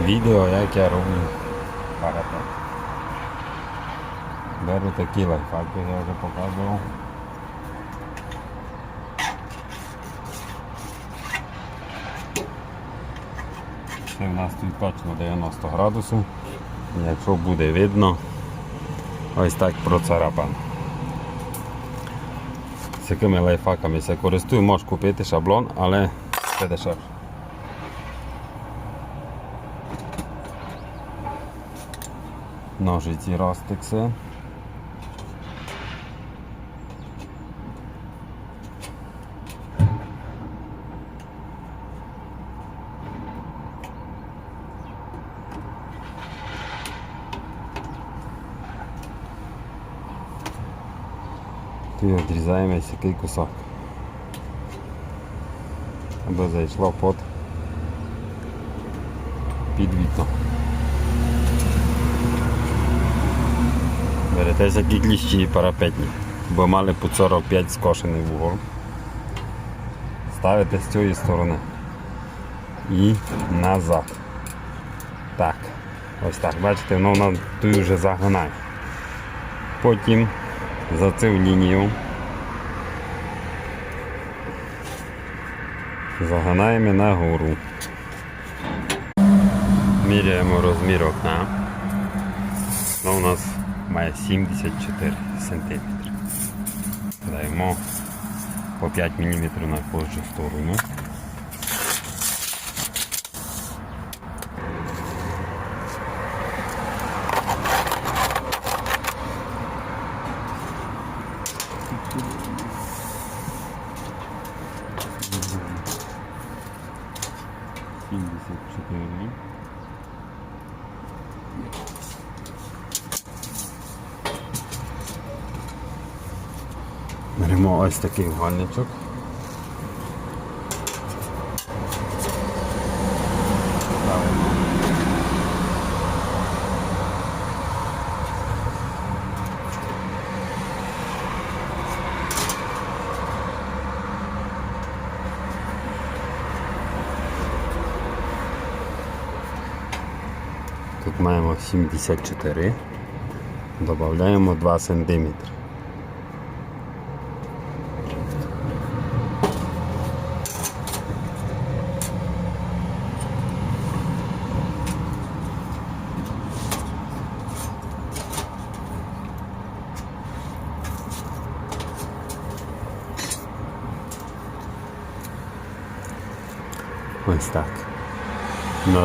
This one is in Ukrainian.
відео, як я роблю парапет. Беру такі лайфхаки, я вже показував. Це в нас тут точно 90 градусів. Якщо буде видно, ось так процарапан. З якими лайфхаками я користую, можеш купити шаблон, але це дешевше. Ножиці Ростикси. Тут відрізаємо ось такий кусок. Аби зайшло під вікно. Берете такі кліщі парапетні, бо мали по 45 скошений вугол. Ставите з цієї сторони і назад. Так. Ось так. Бачите, воно нам тут вже загинає. Потім за цю лінію загинаємо нагору. Міряємо розмір окна. Воно у нас має 74 см. Даємо по 5 мм на кожну сторону. Сімдесят чотири. Беремо ось такий. Ставимо. Тут маємо 74. Додаємо 2 см. Ось так. У нас